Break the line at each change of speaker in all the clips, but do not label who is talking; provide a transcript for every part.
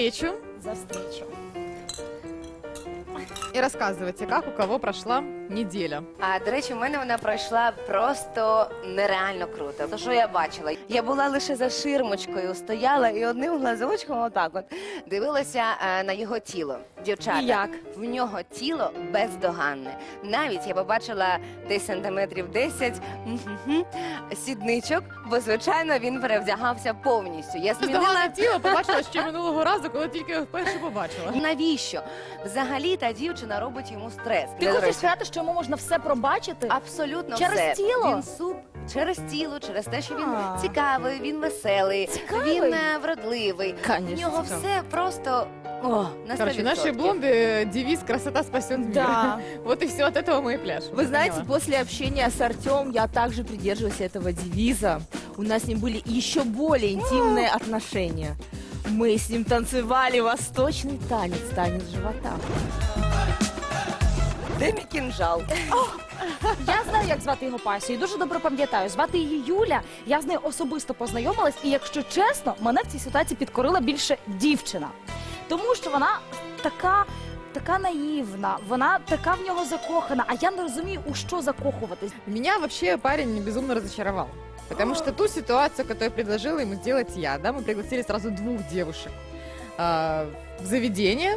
встречу
За встречу.
И рассказывайте, как у кого прошла неделя.
А до речі, у мене вона пройшла просто нереально круто. То що я бачила? Я була лише за ширмочкою, стояла і одним глазочком отак от дивилася е, на його тіло. Дівчата,
І як?
в нього тіло бездоганне. Навіть я побачила десь сантиметрів 10 мгм, сідничок, бо звичайно він перевдягався повністю. Я змінила
тіло, побачила ще минулого разу, коли тільки його вперше побачила.
навіщо? Взагалі та дівчина робить йому стрес.
Ти
До
хочеш
речі,
сказати, що йому можна все пробачити?
Абсолютно
Через
все.
тіло?
Він суп через тіло, через те, що він
А.
цікавий, він веселий,
Цікавий?
він е, вродливий. У
Конечно.
нього все просто о, на 100%.
Короче, наши блонды девиз «Красота спасет мир».
Да.
Вот и все, от этого мы и пляшем.
Вы знаете,
Поняла.
после общения с Артем я также придерживаюсь этого девиза. У нас с ним были еще более интимные отношения. Мы с ним танцевали восточный танец, танец живота.
Де мій кінжал?
Я знаю, як звати його пасію, дуже добре пам'ятаю. Звати її Юля. Я з нею особисто познайомилась, і якщо чесно, мене в цій ситуації підкорила більше дівчина. Тому що вона така. Така наївна, вона така в нього закохана, а я не розумію, у що закохуватись.
Меня вообще парень безумно разочаровал. Потому что ту ситуацию, которую предложила ему сделать я, да, мы пригласили сразу двух девушек а, в заведение.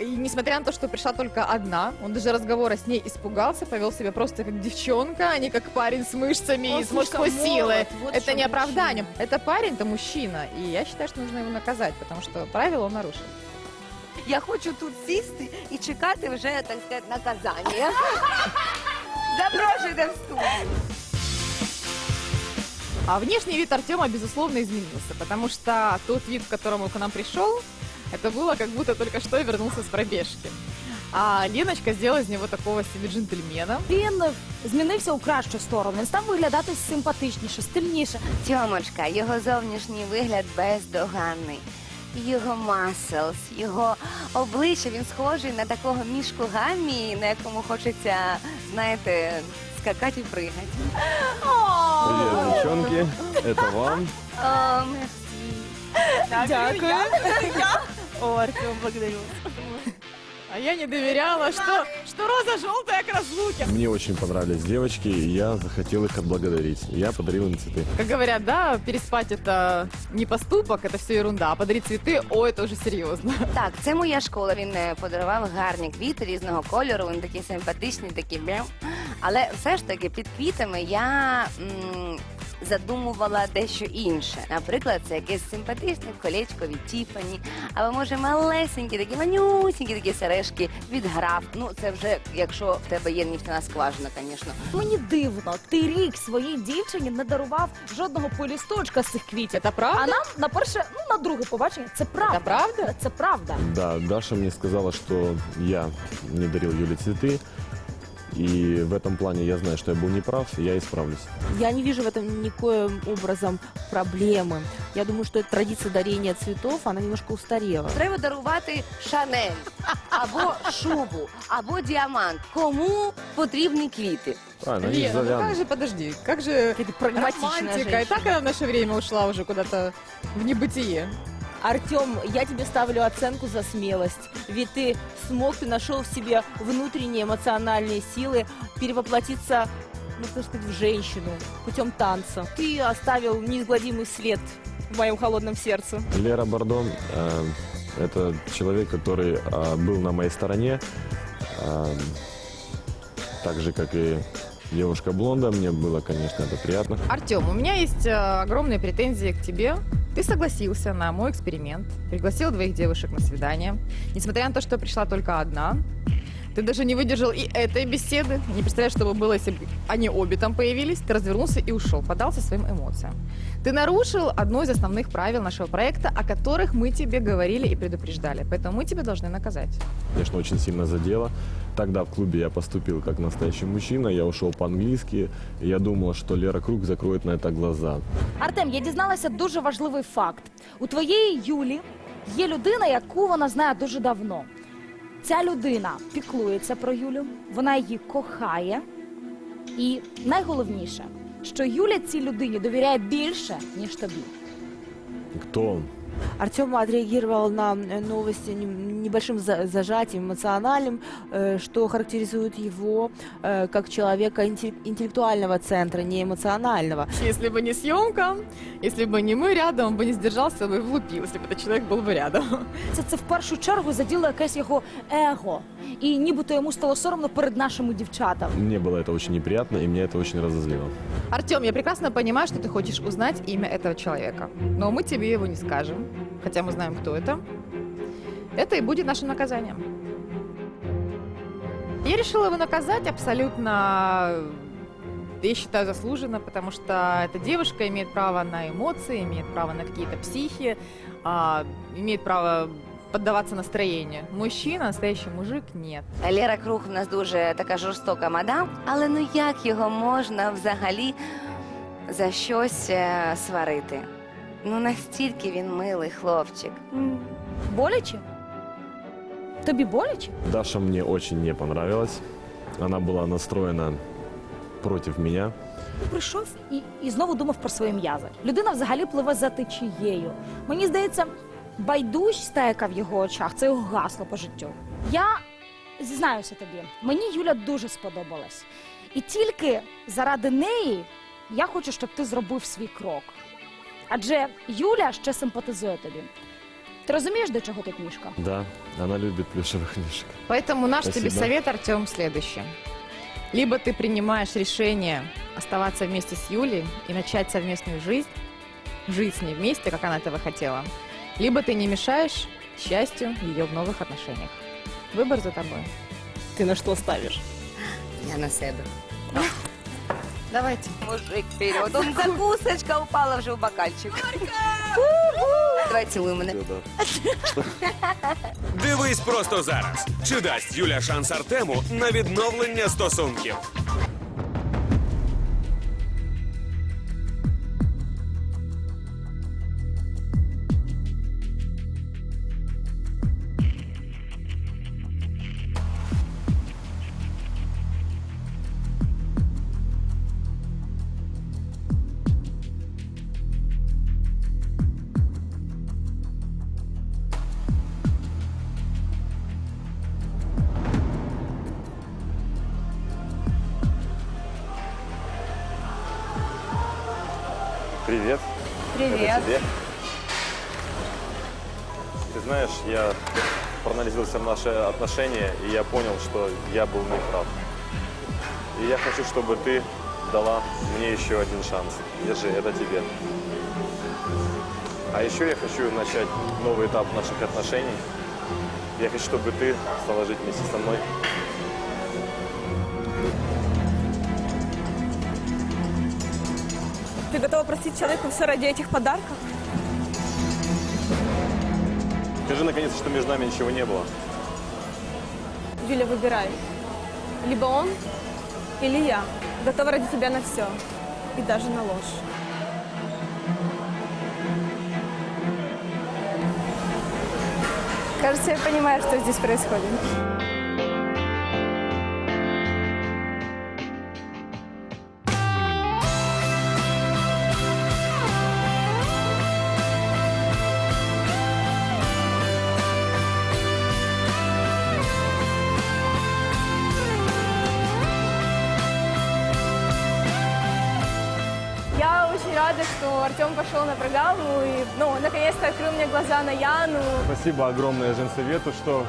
И несмотря на то, что пришла только одна, он даже разговора с ней испугался, повел себя просто как девчонка, а не как парень с мышцами
Он
и с мужской
слишком
силой.
молод, вот
Это
что
не
мужчина.
оправдание. Это парень, это мужчина. И я считаю, что нужно его наказать, потому что правила он нарушил.
Я хочу тут сісти і чекати вже, так сказати, наказання. Запрошуйте в студію.
А внешний вид Артема, безусловно, изменился, потому что тот вид, в котором он к нам пришел, это было как будто только что вернулся с пробежки. А Леночка сделала из него такого себе джентльмена.
Він змінився у кращу сторону. Він став виглядати симпатичніше, стильніше.
Тьомочка, його зовнішній вигляд бездоганний. Його маселс, його обличчя, він схожий на такого мішку гаммі, на якому хочеться, знаєте, скакати і пригати.
Привет, девчонки. Это вам.
О, мерсі.
Дякую. О, Артем, благодарю.
А я не доверяла, что, что роза желтая к разлуке.
Мне очень понравились девочки, и я захотел их отблагодарить. Я подарил им цветы.
Как говорят, да, переспать это не поступок, это все ерунда, а подарить цветы, о, это уже серьезно.
Так, це моя школа. Він е, подарував гарні квіти різного кольору. Вони такі симпатичні, такі бля. Але все ж таки під квітами я м, задумувала дещо інше. Наприклад, це якесь симпатичне колечко від Тіфані, або може малесенькі, такі манюсінькі такі сережки від граф. Ну це вже якщо в тебе є нефтяна скважина, звісно.
Мені дивно, ти рік своїй дівчині не дарував жодного полісточка з цих квітів.
Это правда?
А нам на перше, ну на друге побачення, це правда.
Это правда?
Це правда.
Да, Даша мне сказала, что я не дарил Юле цветы. И в этом плане я знаю, что я был неправ, и я исправлюсь.
Я не вижу в этом никоим образом проблемы. Я думаю, что эта традиция дарения цветов, она немножко устарела.
Треба дарувати шанель або шубу, або діамант. Кому потрібні квіти?
Правильно, они
Лен, ну
завянут.
как же, подожди, как же
Какая-то прагматичная
романтика, и
женщина.
так она в наше время ушла уже куда-то в небытие.
Артем, я тебе ставлю оценку за смелость. Ведь ты смог, ты нашел в себе внутренние эмоциональные силы перевоплотиться, ну, так сказать, в женщину путем танца. Ты оставил неизгладимый след в моем холодном сердце.
Лера Бордо э, это человек, который э, был на моей стороне. Э, так же, как и девушка Блонда. Мне было, конечно, это приятно.
Артем, у меня есть э, огромные претензии к тебе. Ты согласился на мой эксперимент, пригласил двоих девушек на свидание, несмотря на то, что пришла только одна. Ты даже не выдержал и этой беседы. Не представляешь, что бы было, если бы они обе там появились. Ты развернулся и ушел, поддался своим эмоциям. Ты нарушил одно из основных правил нашего проекта, о которых мы тебе говорили и предупреждали. Поэтому мы тебя должны наказать.
Конечно, очень сильно задело. Тогда в клубе я поступил как настоящий мужчина, я ушел по-английски. и Я думал, что Лера Круг закроет на это глаза.
Артем, я дізналася дуже важливий факт. У твоєї Юлі є людина, яку вона знає дуже давно. Ця людина піклується про Юлю, вона її кохає. І найголовніше, що Юля цій людині довіряє більше, ніж тобі.
Хто?
Артем отреагировал на э, новости нем- небольшим за- зажатием эмоциональным, э, что характеризует его э, как человека интеллек- интеллектуального центра, не эмоционального.
Если бы не съемка, если бы не мы рядом, он бы не сдержался бы и влупил, если бы этот человек был бы рядом.
Це, це в першу чергу заділо якесь його его. І нібито йому стало соромно перед нашими дівчатами.
Мне было это очень неприятно, и меня это очень разозлило.
Артем, я прекрасно понимаю, что ты хочешь узнать имя этого человека, но мы тебе его не скажем, Хотя мы знаем, кто это. Это и будет нашим наказанием. Я решила его наказать абсолютно, я считаю, заслуженно, потому что эта девушка имеет право на эмоции, имеет право на какие-то психи, а, имеет право поддаваться настроению. Мужчина, настоящий мужик, нет.
Лера Круг в нас дуже така жорстока мадам, але ну як його можна взагалі за щось е, сварити? Ну настільки він милий хлопчик.
Боляче? Тобі боляче?
Даша мне очень не понравилась. Она была настроена против меня.
Прийшов і, і знову думав про свої м'язи. Людина взагалі пливе за течією. Мені здається, байдужість та, яка в його очах, це його гасло по життю. Я зізнаюся тобі, мені Юля дуже сподобалась. І тільки заради неї я хочу, щоб ти зробив свій крок. Адже Юля ще симпатизує тобі. Ти розумієш, до чого тут мішка?
Да, она любит плюшевых мишек.
Поэтому наш тебе
Спасибо.
совет, Артем, следующий. Либо ты принимаешь решение оставаться вместе с Юлей и начать совместную жизнь, жить с ней вместе, как она этого хотела, либо ты не мешаешь счастью ее в новых отношениях. Выбор за тобой.
Ты на что ставишь?
Я на себе.
Давайте.
Мужик вперед. Он закусочка упала вже в бокальчик. Давай цілуй мене.
Дивись просто зараз. Чи дасть Юля шанс Артему на відновлення стосунків?
Привет.
Привіт.
Это тебе. Ты знаешь, я проанализировал наши отношения, и я понял, что я был неправ. И я хочу, чтобы ты дала мне еще один шанс. Держи, это тебе. А еще я хочу начать новый этап наших отношений. Я хочу, чтобы ты стала жить вместе со мной.
Ты готова простить человеку все ради этих подарков?
Скажи наконец, что между нами ничего не было.
Юля, выбирай. Либо он, или я. Готова ради тебя на все. И даже на ложь. Кажется, я понимаю, что здесь происходит. Рада, что Артем пошел на программу и, ну, наконец-то открыл мне глаза на Яну.
Спасибо огромное женсовету, что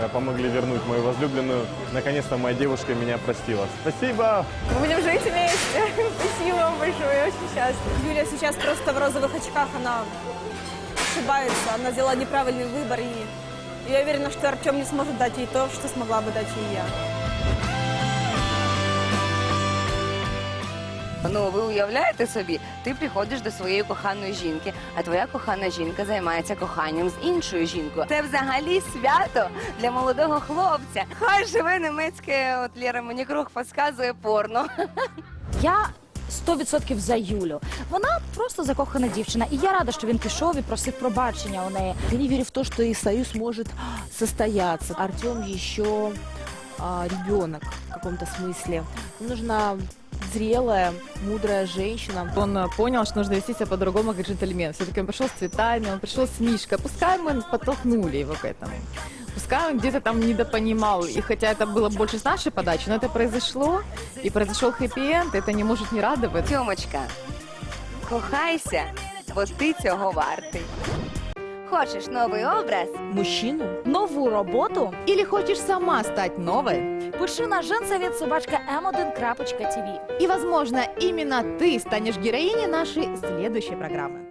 э, помогли вернуть мою возлюбленную. Наконец-то моя девушка меня простила. Спасибо!
Мы будем жить вместе. Спасибо вам большое, я очень счастлива. Юля сейчас просто в розовых очках, она ошибается, она сделала неправильный выбор, и я уверена, что Артем не сможет дать ей то, что смогла бы дать ей я.
Ну, ви уявляєте собі, ти приходиш до своєї коханої жінки, а твоя кохана жінка займається коханням з іншою жінкою. Це взагалі свято для молодого хлопця. Хай живе немецьке, от Лера мені круг підказує порно.
Я 100% за Юлю. Вона просто закохана дівчина. І я рада, що він пішов і просив пробачення у неї.
Я не верю в то, что их союз может состояться. Артем еще а, ребенок в каком-то смысле. Нужно зрелая, мудрая женщина.
Он э, понял, что нужно вести себя по-другому, как джентльмен. Все-таки он пришел с цветами, он пришел с Мишкой. Пускай мы подтолкнули его к этому. Пускай он где-то там недопонимал. И хотя это было больше с нашей подачи, но это произошло. И произошел хэппи-энд. Это не может не радовать.
Тьомочка, кохайся, бо ти цього вартий. Хочеш новий образ?
Мужчину?
Нову роботу
Или хочешь сама стать новой?
пиши на женсовет собачка m1.tv.
И, возможно, именно ты станешь героиней нашей следующей программы.